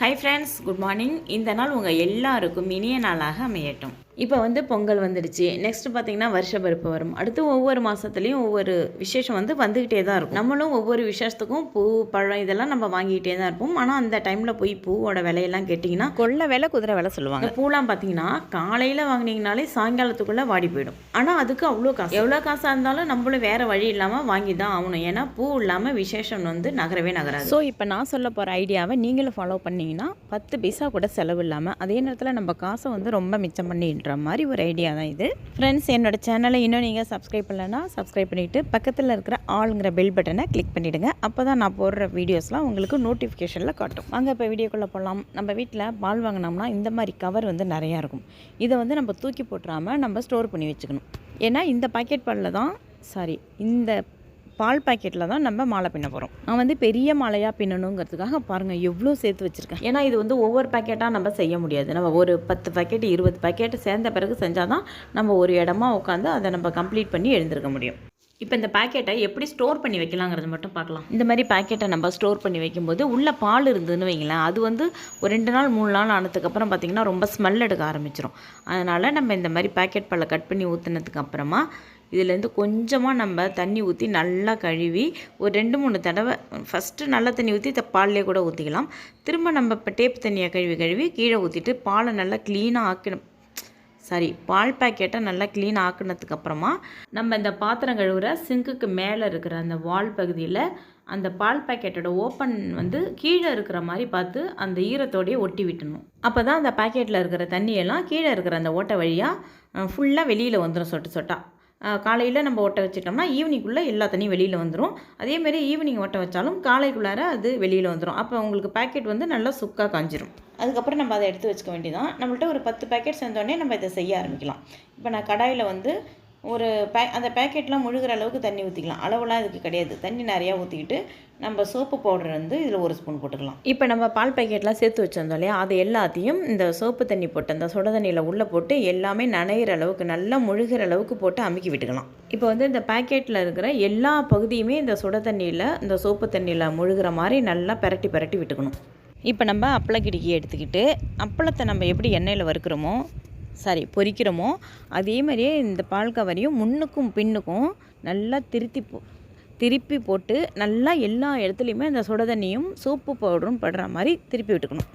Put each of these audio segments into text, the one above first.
Hi friends good morning இந்த நாள் உங்கள் எல்லாருக்கும் இனிய நாளாக அமையட்டும். இப்போ வந்து பொங்கல் வந்துடுச்சு. நெக்ஸ்ட் பார்த்தீங்கன்னா வருஷ பருப்பு வரும். அடுத்து ஒவ்வொரு மாதத்துலேயும் ஒவ்வொரு விசேஷம் வந்து வந்துக்கிட்டே தான் இருக்கும். நம்மளும் ஒவ்வொரு விசேஷத்துக்கும் பூ பழம் இதெல்லாம் நம்ம வாங்கிக்கிட்டே தான் இருப்போம். ஆனால் அந்த டைமில் போய் பூவோட விலையெல்லாம் கேட்டிங்கன்னா கொள்ள விலை குதிரை விலை சொல்லுவாங்க. பூலாம் பார்த்தீங்கன்னா காலையில் வாங்கினீங்கனாலே சாயங்காலத்துக்குள்ளே வாடி போயிடும். ஆனால் அதுக்கு அவ்வளோ காசு. எவ்வளோ காசாக இருந்தாலும் நம்மளும் வேறு வழி இல்லாமல் வாங்கி தான் ஆகணும். ஏன்னா பூ இல்லாமல் விசேஷம் வந்து நகரவே நகராது. ஸோ இப்போ நான் சொல்ல போகிற ஐடியாவை நீங்களும் ஃபாலோ பண்ணீங்கன்னா பத்து பைசா கூட செலவு இல்லாமல் அதே நேரத்தில் நம்ம காசை வந்து ரொம்ப மிச்சம் பண்ணுற மாதிரி ஒரு ஐடியா தான் இது. ஃப்ரெண்ட்ஸ் என்னோட சேனலை இன்னும் நீங்கள் சப்ஸ்கிரைப் பண்ணலைன்னா சப்ஸ்கிரைப் பண்ணிவிட்டு பக்கத்தில் இருக்கிற ஆளுங்கிற பெல் பட்டனை கிளிக் பண்ணிவிடுங்க அப்போ தான் நான் போடுற வீடியோஸ்லாம் உங்களுக்கு நோட்டிஃபிகேஷனில் காட்டும். அங்கே இப்போ வீடியோக்குள்ளே போகலாம் நம்ம வீட்டில் பால் வாங்கினோம்னா இந்த மாதிரி கவர் வந்து நிறையா இருக்கும். இதை வந்து நம்ம தூக்கி போட்டுறாமல் நம்ம ஸ்டோர் பண்ணி வச்சுக்கணும். ஏன்னா இந்த பாக்கெட் பாலில் தான் சாரி இந்த பால் பாக்கெட்டில் தான் நம்ம மாலை பின்ன போகிறோம் நான் வந்து பெரிய மாலையாக பின்னணுங்கிறதுக்காக பாருங்கள் எவ்வளோ சேர்த்து வச்சுருக்கேன். ஏன்னா இது வந்து ஒவ்வொரு பாக்கெட்டாக நம்ம செய்ய முடியாது. நம்ம ஒரு பத்து பேக்கெட் இருபது பாக்கெட் சேர்ந்த பிறகு செஞ்சால் தான் நம்ம ஒரு இடமா உட்காந்து அதை நம்ம கம்ப்ளீட் பண்ணி எழுந்திருக்க முடியும். இப்போ இந்த பாக்கெட்டை எப்படி ஸ்டோர் பண்ணி வைக்கலாங்கிறது மட்டும் பார்க்கலாம். இந்த மாதிரி பாக்கெட்டை நம்ம ஸ்டோர் பண்ணி வைக்கும்போது உள்ள பால் இருந்ததுன்னு வைங்களேன் அது வந்து ஒரு ரெண்டு நாள் மூணு நாள் ஆனதுக்கப்புறம் பார்த்திங்கன்னா ரொம்ப ஸ்மெல் எடுக்க ஆரம்பிச்சிடும் அதனால் நம்ம இந்த மாதிரி பாக்கெட் பாலை கட் பண்ணி ஊற்றுனதுக்கு அப்புறமா இதுலேருந்து கொஞ்சமாக நம்ம தண்ணி ஊற்றி நல்லா கழுவி ஒரு ரெண்டு மூணு தடவை ஃபஸ்ட்டு நல்ல தண்ணி ஊற்றி த பால்லே கூட ஊற்றிக்கலாம். திரும்ப நம்ம இப்போ டேப் தண்ணியை கழுவி கழுவி கீழே ஊற்றிட்டு பாலை நல்லா க்ளீனாக ஆக்கணும் சாரி பால் பேக்கெட்டை நல்லா க்ளீன் ஆக்கினதுக்கப்புறமா நம்ம இந்த பாத்திரம் கழுவுற சிங்க்குக்கு மேலே இருக்கிற அந்த வால் பகுதியில் அந்த பால் பேக்கெட்டோட ஓப்பன் வந்து கீழே இருக்கிற மாதிரி பார்த்து அந்த ஈரத்தோடையே ஒட்டி விட்டணும். அப்போ தான் அந்த பேக்கெட்டில் இருக்கிற தண்ணியெல்லாம் கீழே இருக்கிற அந்த ஓட்டை வழியாக ஃபுல்லாக வெளியில் வந்துடும் சொட்டு சொட்டா. காலையில் நம்ம ஒட்ட வச்சிட்டோம்னா ஈவினிங்குள்ளே எல்லா தண்ணியும் வெளியில் வந்துடும் அதேமாரி ஈவினிங் ஒட்ட வச்சாலும் காலைக்குள்ளார அது வெளியில் வந்துடும் அப்போ உங்களுக்கு பேக்கெட் வந்து நல்லா சுக்காக காஞ்சிரும். அதுக்கப்புறம் நம்ம அதை எடுத்து வச்சுக்க வேண்டியதான் நம்மள்ட்ட ஒரு பத்து பேக்கெட் சேர்ந்தோடனே நம்ம இதை செய்ய ஆரம்பிக்கலாம். இப்போ நான் கடாயில் வந்து ஒரு பே அந்த பேக்கெட்லாம் முழுகிற அளவுக்கு தண்ணி ஊற்றிக்கலாம் அளவுலாம் இதுக்கு கிடையாது. தண்ணி நிறையா ஊற்றிக்கிட்டு நம்ம சோப்பு பவுடர் வந்து இதில் ஒரு ஸ்பூன் போட்டுக்கலாம். இப்போ நம்ம பால் பேக்கெட்லாம் சேர்த்து வச்சிருந்தோம் இல்லையா? அது எல்லாத்தையும் இந்த சோப்பு தண்ணி போட்டு அந்த சுட தண்ணியில் உள்ளே போட்டு எல்லாமே நனைகிற அளவுக்கு நல்லா முழுகிற அளவுக்கு போட்டு அமுக்கி விட்டுக்கலாம். இப்போ வந்து இந்த பேக்கெட்டில் இருக்கிற எல்லா பகுதியுமே இந்த சுட தண்ணியில் இந்த சோப்பு தண்ணியில் முழுகிற மாதிரி நல்லா பரட்டி பரட்டி விட்டுக்கணும். இப்போ நம்ம அப்பளக்கிடுக்கி எடுத்துக்கிட்டு அப்பளத்தை நம்ம எப்படி எண்ணெயில் வறுக்கிறோமோ சாரி பொரிக்கிறோமோ அதே மாதிரியே இந்த பால் கவரையும் முன்னுக்கும் பின்னுக்கும் நல்லா திருத்தி போ திருப்பி போட்டு நல்லா எல்லா இடத்துலையுமே அந்த சுட தண்ணியும் சோப்பு பவுடரும் படுற மாதிரி திருப்பி விட்டுக்கணும்.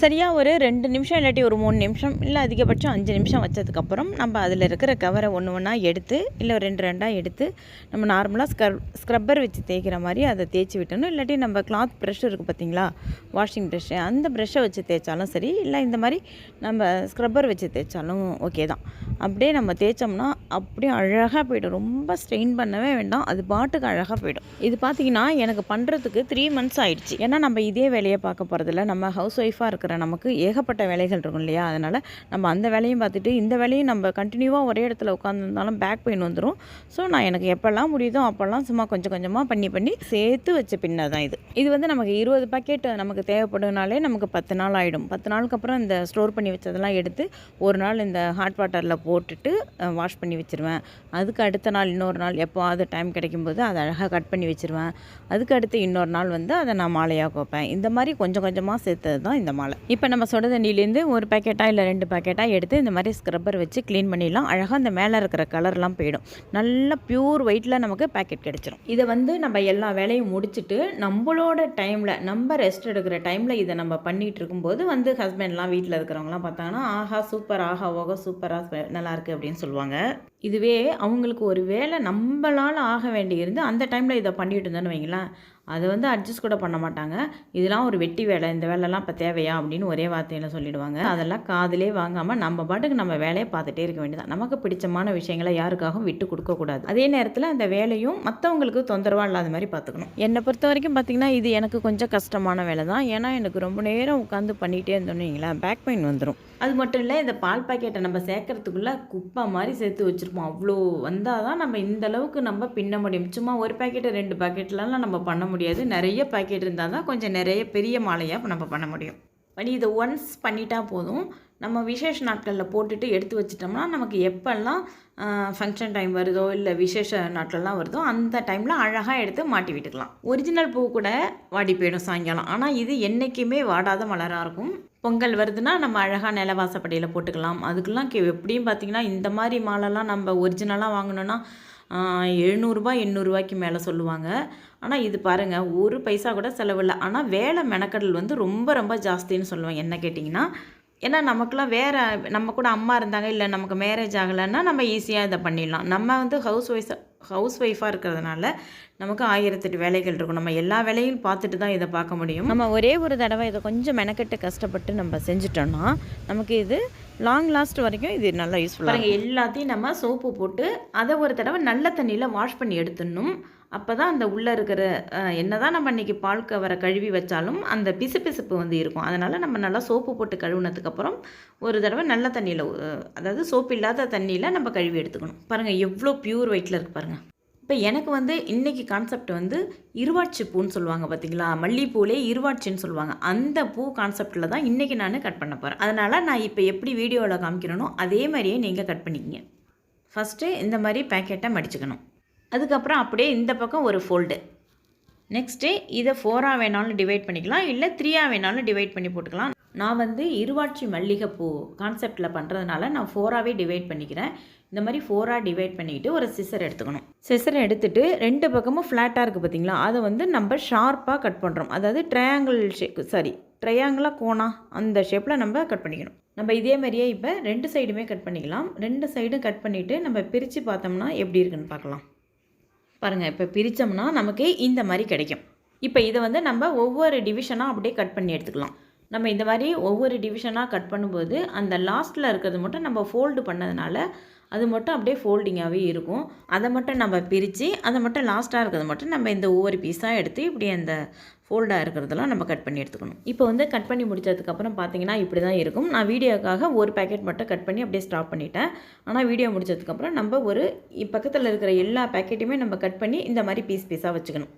சரியாக ஒரு ரெண்டு நிமிஷம் இல்லாட்டி ஒரு மூணு நிமிஷம் இல்லை அதிகபட்சம் அஞ்சு நிமிஷம் வச்சதுக்கப்புறம் நம்ம அதில் இருக்கிற கவரை ஒன்று ஒன்றா எடுத்து இல்லை ரெண்டு ரெண்டாக எடுத்து நம்ம நார்மலாக ஸ்க்ரப் ஸ்க்ரப்பர் வச்சு தேய்க்கிற மாதிரி அதை தேய்ச்சி விட்டணும். இல்லாட்டி நம்ம கிளாத் ப்ரெஷ் இருக்குது பார்த்தீங்களா வாஷிங் ப்ரெஷ்ஷு அந்த ப்ரெஷ்ஷை வச்சு தேய்ச்சாலும் சரி இல்லை இந்த மாதிரி நம்ம ஸ்க்ரப்பர் வச்சு தேய்ச்சாலும் ஓகே தான். அப்படியே நம்ம தேய்ச்சோம்னா அப்படியே அழகாக போயிடும். ரொம்ப ஸ்ட்ரெயின் பண்ணவே வேண்டாம். அது பாட்டுக்கு அழகாக போயிடும். இது பார்த்தீங்கன்னா எனக்கு பண்ணுறதுக்கு த்ரீ மந்த்ஸ் ஆயிடுச்சு. ஏன்னா நம்ம இதே வேலையை பார்க்க போகிறதில்ல நம்ம ஹவுஸ் ஒய்ஃபாக இருக்கிற நமக்கு ஏகப்பட்ட வேலைகள் இருக்கும் இல்லையா? அதனால் நம்ம அந்த வேலையும் பார்த்துட்டு இந்த வேலையும் நம்ம கண்டினியூவாக ஒரே இடத்துல உட்காந்துருந்தாலும் பேக் பெயின் வந்துடும் ஸோ நான் எனக்கு எப்போல்லாம் முடியுதோ அப்போல்லாம் சும்மா கொஞ்சம் கொஞ்சமாக பண்ணி பண்ணி சேர்த்து வச்ச பின்ன தான் இது. இது வந்து நமக்கு இருபது பாக்கெட் நமக்கு தேவைப்படுனாலே நமக்கு பத்து நாள் ஆகிடும் பத்து நாளுக்கு அப்புறம் இந்த ஸ்டோர் பண்ணி வச்சதெல்லாம் எடுத்து ஒரு நாள் இந்த ஹாட் வாட்டரில் போட்டுட்டு வாஷ் பண்ணி வச்சுருவேன். அதுக்கு அடுத்த நாள் இன்னொரு நாள் எப்போவாவது டைம் கிடைக்கும்போது அதை அழகாக கட் பண்ணி வச்சுருவேன். அதுக்கு அடுத்து இன்னொரு நாள் வந்து அதை நான் மாலையாக கோப்பேன். இந்த மாதிரி கொஞ்சம் கொஞ்சமாக சேர்த்தது தான் இந்த மாலை. இப்போ நம்ம சுட தண்ணியிலேருந்து ஒரு பேக்கெட்டாக இல்லை ரெண்டு பேக்கெட்டாக எடுத்து இந்த மாதிரி ஸ்க்ரப்பர் வச்சு க்ளீன் பண்ணிடலாம். அழகாக அந்த மேலே இருக்கிற கலர்லாம் போயிடும். நல்ல பியூர் ஒயிட்டில் நமக்கு பேக்கெட் கிடச்சிரும். இதை வந்து நம்ம எல்லா வேலையும் முடிச்சுட்டு நம்மளோட டைமில் நம்ம ரெஸ்ட் எடுக்கிற டைமில் இதை நம்ம பண்ணிகிட்டு இருக்கும்போது வந்து ஹஸ்பண்ட்லாம் வீட்டில் இருக்கிறவங்களாம் பார்த்தாங்கன்னா ஆஹா சூப்பர் ஆஹா ஓகோ சூப்பராக நல்லாயிருக்கு அப்படின்னு சொல்லுவாங்க. இதுவே அவங்களுக்கு ஒரு வேலை நம்மளால் ஆக வேண்டி இருந்து அந்த டைமில் இதை பண்ணிட்டு இருந்தோன்னு வைங்களேன். அதை வந்து அட்ஜஸ்ட் கூட பண்ண மாட்டாங்க. இதெல்லாம் ஒரு வெட்டி வேலை. இந்த வேலைலாம் இப்போ தேவையா அப்படின்னு ஒரே வார்த்தையில் சொல்லிடுவாங்க. அதெல்லாம் காதலே வாங்காமல் நம்ம பாட்டுக்கு நம்ம வேலையை பார்த்துட்டே இருக்க வேண்டியதான் நமக்கு பிடிச்சமான விஷயங்களை யாருக்காகவும் விட்டு கொடுக்கக்கூடாது அதே நேரத்தில் அந்த வேலையும் மற்றவங்களுக்கு தொந்தரவாக இல்லாத மாதிரி பார்த்துக்கணும். என்னை பொறுத்த வரைக்கும் பார்த்திங்கன்னா இது எனக்கு கொஞ்சம் கஷ்டமான வேலை தான் ஏன்னா எனக்கு ரொம்ப நேரம் உட்காந்து பண்ணிகிட்டே இருந்தோன்னு வைங்களேன். பேக் பெயின் வந்துடும் அது மட்டும் இல்லை இந்த பால் பாக்கெட்டை நம்ம சேர்க்கறதுக்குள்ளே குப்பை மாதிரி சேர்த்து வச்சுருப்போம். அவ்வளோ வந்தால் தான் நம்ம இந்த அளவுக்கு நம்ம பின்ன முடியும். சும்மா ஒரு பாக்கெட்டு ரெண்டு பாக்கெட்லலாம் நம்ம பண்ண முடியாது. நிறைய பாக்கெட் இருந்தால் தான் கொஞ்சம் நிறைய பெரிய மாலையாக நம்ம பண்ண முடியும். பட் இதை ஒன்ஸ் பண்ணிட்டா போதும். நம்ம விசேஷ நாட்களில் போட்டுட்டு எடுத்து வச்சிட்டோம்னா நமக்கு எப்போல்லாம் ஃபங்க்ஷன் டைம் வருதோ இல்லை விசேஷ நாட்கள்லாம் வருதோ அந்த டைமில் அழகாக எடுத்து மாட்டி விட்டுக்கலாம். ஒரிஜினல் பூ கூட வாடி போயிடும் சாயங்காலம். ஆனால் இது என்றைக்குமே வாடாத மலராக இருக்கும். பொங்கல் வருதுன்னா நம்ம அழகாக நிலவாசப்படியில் போட்டுக்கலாம். அதுக்கெல்லாம் கே எப்படியும் பார்த்தீங்கன்னா இந்த மாதிரி மாலைலாம் நம்ம ஒரிஜினலாக வாங்கணுன்னா எழுநூறுபா எண்ணூறுரூவாய்க்கு மேலே சொல்லுவாங்க. ஆனால் இது பாருங்கள் ஒரு பைசா கூட செலவில்லை ஆனால் வேலை மெனக்கடல் வந்து ரொம்ப ரொம்ப ஜாஸ்தின்னு சொல்லுவேன். என்ன கேட்டிங்கன்னா ஏன்னா நமக்குலாம் வேறு நம்ம கூட அம்மா இருந்தாங்க இல்லை நமக்கு மேரேஜ் ஆகலைன்னா நம்ம ஈஸியாக இதை பண்ணிடலாம். நம்ம வந்து ஹவுஸ் ஒய்ஃப் ஹவுஸ் ஒய்ஃபாக இருக்கிறதுனால நமக்கு ஆயிரத்தெட்டு வேலைகள் இருக்கும். நம்ம எல்லா வேலையும் பார்த்துட்டு தான் இதை பார்க்க முடியும். நம்ம ஒரே ஒரு தடவை இதை கொஞ்சம் மெனக்கெட்டு கஷ்டப்பட்டு நம்ம செஞ்சுட்டோம்னா நமக்கு இது லாங் லாஸ்ட் வரைக்கும் இது நல்லா யூஸ்ஃபுல்லாக எல்லாத்தையும் நம்ம சோப்பு போட்டு அதை ஒரு தடவை நல்ல தண்ணியில் வாஷ் பண்ணி எடுத்துடணும். அப்போ தான் அந்த உள்ளே இருக்கிற என்ன தான் நம்ம இன்றைக்கி பால் கவரை கழுவி வச்சாலும் அந்த பிசுபிசுப்பு வந்து இருக்கும். அதனால் நம்ம நல்லா சோப்பு போட்டு கழுவுனதுக்கப்புறம் ஒரு தடவை நல்ல தண்ணியில் அதாவது சோப்பு இல்லாத தண்ணியில் நம்ம கழுவி எடுத்துக்கணும். பாருங்கள் எவ்வளோ பியூர் ஒயிட்டில் இருக்குது பாருங்கள் இப்போ எனக்கு வந்து இன்றைக்கி கான்செப்ட் வந்து இருவாட்சி பூன்னு சொல்லுவாங்க பார்த்தீங்களா மல்லிப்பூலே இருவாட்சின்னு சொல்லுவாங்க. அந்த பூ கான்செப்டில் தான் இன்றைக்கி நான் கட் பண்ண போகிறேன் அதனால் நான் இப்போ எப்படி வீடியோவில் காமிக்கிறேனோ அதே மாதிரியே நீங்கள் கட் பண்ணிக்கிங்க. ஃபஸ்ட்டு இந்த மாதிரி பேக்கெட்டை மடிச்சுக்கணும். அதுக்கப்புறம் அப்படியே இந்த பக்கம் ஒரு ஃபோல்டு நெக்ஸ்ட்டு இதை ஃபோராக வேணாலும் டிவைட் பண்ணிக்கலாம் இல்லை த்ரீயாக வேணாலும் டிவைட் பண்ணி போட்டுக்கலாம். நான் வந்து இருவாட்சி மல்லிகைப்பூ கான்செப்டில் பண்ணுறதுனால நான் ஃபோராகவே டிவைட் பண்ணிக்கிறேன். இந்த மாதிரி ஃபோராக டிவைட் பண்ணிக்கிட்டு ஒரு சிசர் எடுத்துக்கணும். சிசர் எடுத்துகிட்டு ரெண்டு பக்கமும் ஃப்ளாட்டாக இருக்குது பார்த்தீங்களா அதை வந்து நம்ம ஷார்ப்பாக கட் பண்ணுறோம் அதாவது ட்ரையாங்கிள் ஷேப் சாரி ட்ரையாங்கிளாக கோணா அந்த ஷேப்பில் நம்ம கட் பண்ணிக்கணும். நம்ம இதே மாதிரியே இப்போ ரெண்டு சைடுமே கட் பண்ணிக்கலாம். ரெண்டு சைடும் கட் பண்ணிவிட்டு நம்ம பிரித்து பார்த்தோம்னா எப்படி இருக்குன்னு பார்க்கலாம். பாருங்கள் இப்போ பிரித்தோம்னா நமக்கு இந்த மாதிரி கிடைக்கும். இப்போ இதை வந்து நம்ம ஒவ்வொரு டிவிஷனாக அப்படியே கட் பண்ணி எடுத்துக்கலாம். நம்ம இந்த மாதிரி ஒவ்வொரு டிவிஷனாக கட் பண்ணும்போது அந்த லாஸ்ட்டில் இருக்கிறது மட்டும் நம்ம ஃபோல்டு பண்ணதுனால அது மட்டும் அப்படியே ஃபோல்டிங்காகவே இருக்கும். அதை மட்டும் நம்ம பிரித்து அதை மட்டும் லாஸ்ட்டாக இருக்கிறது மட்டும் நம்ம இந்த ஒவ்வொரு பீஸாக எடுத்து இப்படி அந்த ஃபோல்டாக இருக்கிறதெல்லாம் நம்ம கட் பண்ணி எடுத்துக்கணும். இப்போ வந்து கட் பண்ணி முடிச்சதுக்கப்புறம் பார்த்தீங்கன்னா இப்படி தான் இருக்கும். நான் வீடியோக்காக ஒரு பேக்கெட் மட்டும் கட் பண்ணி அப்படியே ஸ்டாப் பண்ணிட்டேன். ஆனால் வீடியோ முடிச்சதுக்கப்புறம் நம்ம ஒரு பக்கத்தில் இருக்கிற எல்லா பேக்கெட்டையுமே நம்ம கட் பண்ணி இந்த மாதிரி பீஸ் பீஸாக வச்சுக்கணும்.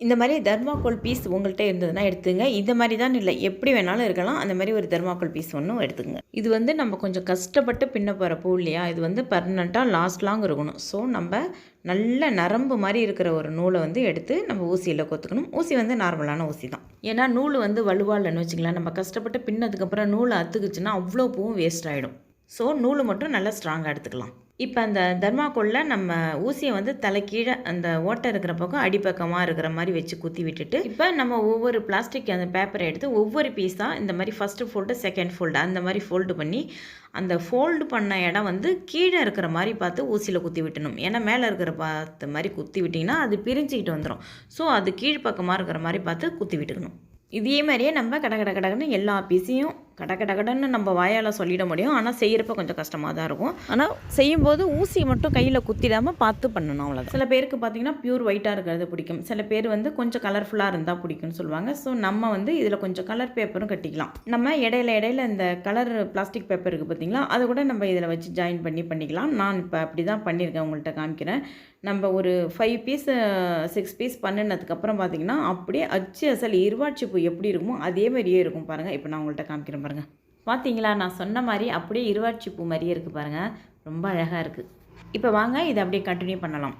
இந்த மாதிரி தர்மாக்கோல் பீஸ் உங்கள்கிட்ட இருந்ததுன்னா எடுத்துங்க. இந்த மாதிரி தான் இல்லை எப்படி வேணாலும் இருக்கலாம். அந்த மாதிரி ஒரு தர்மாக்கோல் பீஸ் ஒன்றும் எடுத்துங்க. இது வந்து நம்ம கொஞ்சம் கஷ்டப்பட்டு பின்ன போகிற பூ இல்லையா? இது வந்து பர்மனெண்ட்டாக லாஸ்ட் லாங் இருக்கணும். ஸோ நம்ம நல்ல நரம்பு மாதிரி இருக்கிற ஒரு நூலை வந்து எடுத்து நம்ம ஊசியில் கொத்துக்கணும். ஊசி வந்து நார்மலான ஊசி தான் ஏன்னா நூல் வந்து வலுவாக வச்சுக்கலாம் நம்ம கஷ்டப்பட்டு பின்னதுக்கப்புறம் நூலை அத்துக்குச்சுன்னா அவ்வளோ பூவும் வேஸ்ட் ஆகிடும் ஸோ நூல் மட்டும் நல்லா ஸ்ட்ராங்காக எடுத்துக்கலாம். இப்போ அந்த தர்மாக்கோலில் நம்ம ஊசியை வந்து தலை கீழே அந்த ஓட்டை இருக்கிற பக்கம் அடிப்பக்கமாக இருக்கிற மாதிரி வச்சு குத்தி விட்டுட்டு இப்போ நம்ம ஒவ்வொரு பிளாஸ்டிக் அந்த பேப்பரை எடுத்து ஒவ்வொரு பீஸாக இந்த மாதிரி ஃபஸ்ட்டு ஃபோல்டு செகண்ட் ஃபோல்டு அந்த மாதிரி ஃபோல்டு பண்ணி அந்த ஃபோல்டு பண்ண இடம் வந்து கீழே இருக்கிற மாதிரி பார்த்து ஊசியில் குத்தி விட்டணும். ஏன்னா மேலே இருக்கிற பார்த்த மாதிரி குத்தி விட்டிங்கன்னா அது பிரிஞ்சுக்கிட்டு வந்துடும் ஸோ அது கீழ்ப்பக்கமாக இருக்கிற மாதிரி பார்த்து குத்தி விட்டுக்கணும். இதே மாதிரியே நம்ம கட கட கடன்னு எல்லா பீஸையும் கட கட கடன்னு நம்ம வாயால் சொல்லிட முடியும். ஆனால் செய்கிறப்ப கொஞ்சம் கஷ்டமாக தான் இருக்கும். ஆனால் செய்யும்போது ஊசி மட்டும் கையில் குத்திடாமல் பார்த்து பண்ணணும் அவ்வளோதான் சில பேருக்கு பார்த்திங்கன்னா பியூர் ஒயிட்டாக இருக்கிறது பிடிக்கும். சில பேர் வந்து கொஞ்சம் கலர்ஃபுல்லாக இருந்தால் பிடிக்கும்னு சொல்லுவாங்க. ஸோ நம்ம வந்து இதில் கொஞ்சம் கலர் பேப்பரும் கட்டிக்கலாம். நம்ம இடையில இடையில இந்த கலர் பிளாஸ்டிக் பேப்பர் இருக்குது பார்த்திங்களா அதை கூட நம்ம இதில் வச்சு ஜாயின் பண்ணி பண்ணிக்கலாம். நான் இப்போ அப்படி தான் பண்ணியிருக்கேன். உங்கள்கிட்ட காமிக்கிறேன். நம்ம ஒரு ஃபைவ் பீஸ் சிக்ஸ் பீஸ் பண்ணினதுக்கப்புறம் பார்த்திங்கன்னா அப்படியே அச்சு அசல் இருவாட்சி பூ எப்படி இருக்குமோ அதே மாதிரியே இருக்கும் பாருங்கள் இப்போ நான் உங்கள்கிட்ட காமிக்கிறேன் பாருங்கள் பார்த்தீங்களா நான் சொன்ன மாதிரி அப்படியே இருவாட்சி பூ மாதிரியே இருக்குது பாருங்கள் ரொம்ப அழகாக இருக்குது இப்போ வாங்க இதை அப்படியே கண்டினியூ பண்ணலாம்.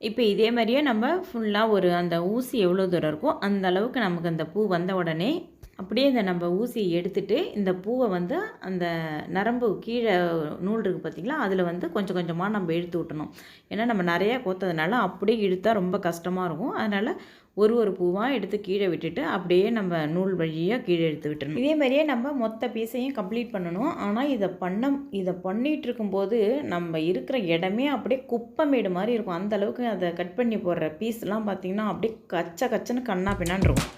இப்போ இதே மாதிரியே நம்ம ஃபுல்லாக ஒரு அந்த ஊசி எவ்வளோ தூரம் இருக்கோ அந்த அளவுக்கு நமக்கு அந்த பூ வந்த உடனே அப்படியே இந்த நம்ம ஊசியை எடுத்துகிட்டு இந்த பூவை வந்து அந்த நரம்பு கீழே நூல் இருக்குது பார்த்திங்களா? அதில் வந்து கொஞ்சம் கொஞ்சமாக நம்ம இழுத்து விட்டணும். ஏன்னா நம்ம நிறையா கோத்ததுனால அப்படியே இழுத்தால் ரொம்ப கஷ்டமாக இருக்கும். அதனால் ஒரு ஒரு பூவாக எடுத்து கீழே விட்டுட்டு அப்படியே நம்ம நூல் வழியாக கீழே எடுத்து விட்டுணும் இதே மாதிரியே நம்ம மொத்த பீஸையும் கம்ப்ளீட் பண்ணணும். ஆனால் இதை பண்ண இதை பண்ணிகிட்டு இருக்கும்போது நம்ம இருக்கிற இடமே அப்படியே குப்பமேடு மாதிரி இருக்கும். அந்தளவுக்கு அதை கட் பண்ணி போடுற பீஸ்லாம் பார்த்திங்கன்னா அப்படியே கச்ச கச்சன்னு கண்ணா பின்னான் இருக்கும்.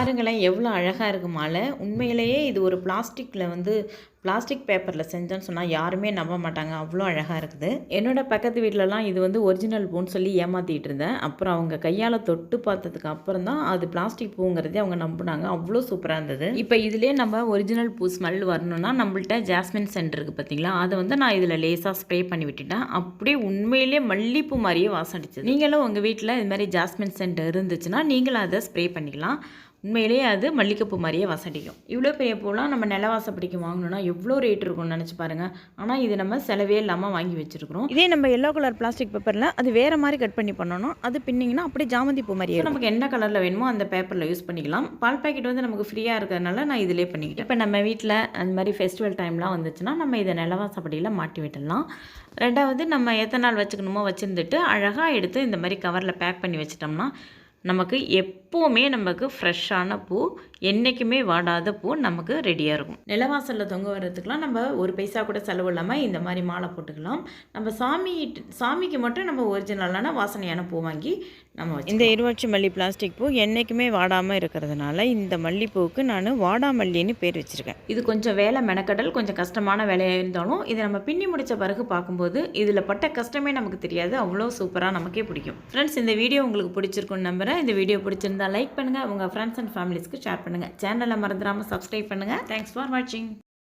பாருங்களேன் எவ்வளோ அழகாக இருக்கு மாலை. உண்மையிலேயே இது ஒரு பிளாஸ்டிக்கில் வந்து பிளாஸ்டிக் பேப்பரில் செஞ்சோன்னு சொன்னால் யாருமே நம்ப மாட்டாங்க. அவ்வளோ அழகாக இருக்குது. என்னோட பக்கத்து வீட்டிலலாம் இது வந்து ஒரிஜினல் பூன்னு சொல்லி ஏமாற்றிட்டு இருந்தேன். அப்புறம் அவங்க கையால் தொட்டு பார்த்ததுக்கு அப்புறம் தான் அது பிளாஸ்டிக் பூங்கிறதே அவங்க நம்பினாங்க. அவ்வளோ சூப்பராக இருந்தது. இப்போ இதுலேயே நம்ம ஒரிஜினல் பூ ஸ்மெல் வரணும்னா நம்மள்ட்ட ஜாஸ்மின் சென்ட் இருக்குது பார்த்தீங்களா அதை வந்து நான் இதில் லேசாக ஸ்ப்ரே பண்ணி விட்டுட்டேன். அப்படியே உண்மையிலேயே மல்லிப்பூ மாதிரியே வாசம் அடிச்சது. நீங்களும் உங்கள் வீட்டில் இது மாதிரி ஜாஸ்மின் சென்ட் இருந்துச்சுன்னா நீங்களும் அதை ஸ்ப்ரே பண்ணிக்கலாம். உண்மையிலேயே அது மல்லிகைப்பூ மாதிரியே வசடிக்கும் இவ்வளோ பெரிய பூலாம் நம்ம நிலவாசப்படிக்கு வாங்கணும்னா எவ்வளோ ரேட் இருக்கும்னு நினச்சி பாருங்கள் ஆனால் இது நம்ம செலவே இல்லாமல் வாங்கி வச்சுருக்கிறோம். இதே நம்ம எல்லோ கலர் பிளாஸ்டிக் பேப்பரில் அது வேறு மாதிரி கட் பண்ணி பண்ணணும். அது பின்னிங்கன்னா அப்படியே ஜாமந்தி பூ மாதிரியே. நமக்கு என்ன கலரில் வேணுமோ அந்த பேப்பரில் யூஸ் பண்ணிக்கலாம். பால் பாக்கெட் வந்து நமக்கு ஃப்ரீயாக இருக்கிறதுனால நான் இதிலே பண்ணிக்கிட்டேன். இப்போ நம்ம வீட்டில் அந்த மாதிரி ஃபெஸ்டிவல் டைம்லாம் வந்துச்சுன்னா நம்ம இதை நிலவாசப்படியில் மாட்டி விட்டுடலாம். ரெண்டாவது நம்ம எத்தனை நாள் வச்சுக்கணுமோ வச்சுருந்துட்டு அழகாக எடுத்து இந்த மாதிரி கவரில் பேக் பண்ணி வச்சிட்டோம்னா நமக்கு எப்போவுமே நமக்கு ஃப்ரெஷ்ஷான பூ என்றைக்குமே வாடாத பூ நமக்கு ரெடியாக இருக்கும் நிலவாசலில் தொங்க வர்றதுக்கெலாம் நம்ம ஒரு பைசா கூட செலவு இல்லாமல் இந்த மாதிரி மாலை போட்டுக்கலாம். நம்ம சாமி சாமிக்கு மட்டும் நம்ம ஒரிஜினலான வாசனையான பூ வாங்கி நம்ம இந்த இருவாட்சி மல்லி பிளாஸ்டிக் பூ என்றைக்குமே வாடாமல் இருக்கிறதுனால இந்த மல்லிப்பூவுக்கு நான் வாடாமல்லின்னு பேர் வச்சுருக்கேன். இது கொஞ்சம் வேலை மெனக்கடல் கொஞ்சம் கஷ்டமான வேலையாக இருந்தாலும் இதை நம்ம பின்னி முடித்த பிறகு பார்க்கும்போது இதில் பட்ட கஷ்டமே நமக்கு தெரியாது. அவ்வளோ சூப்பராக நமக்கே பிடிக்கும். ஃப்ரெண்ட்ஸ் இந்த வீடியோ உங்களுக்கு பிடிச்சிருக்குன்னு நம்புறேன். இந்த வீடியோ பிடிச்சிருந்தா லைக் பண்ணுங்கள் உங்கள் ஃப்ரெண்ட்ஸ் அண்ட் ஃபேமிலிஸ்க்கு ஷேர் பண்ணுங்கள் சேனலை மறந்துடாமல் சப்ஸ்கிரைப் பண்ணுங்கள் தேங்க்ஸ் ஃபார் வாட்சிங்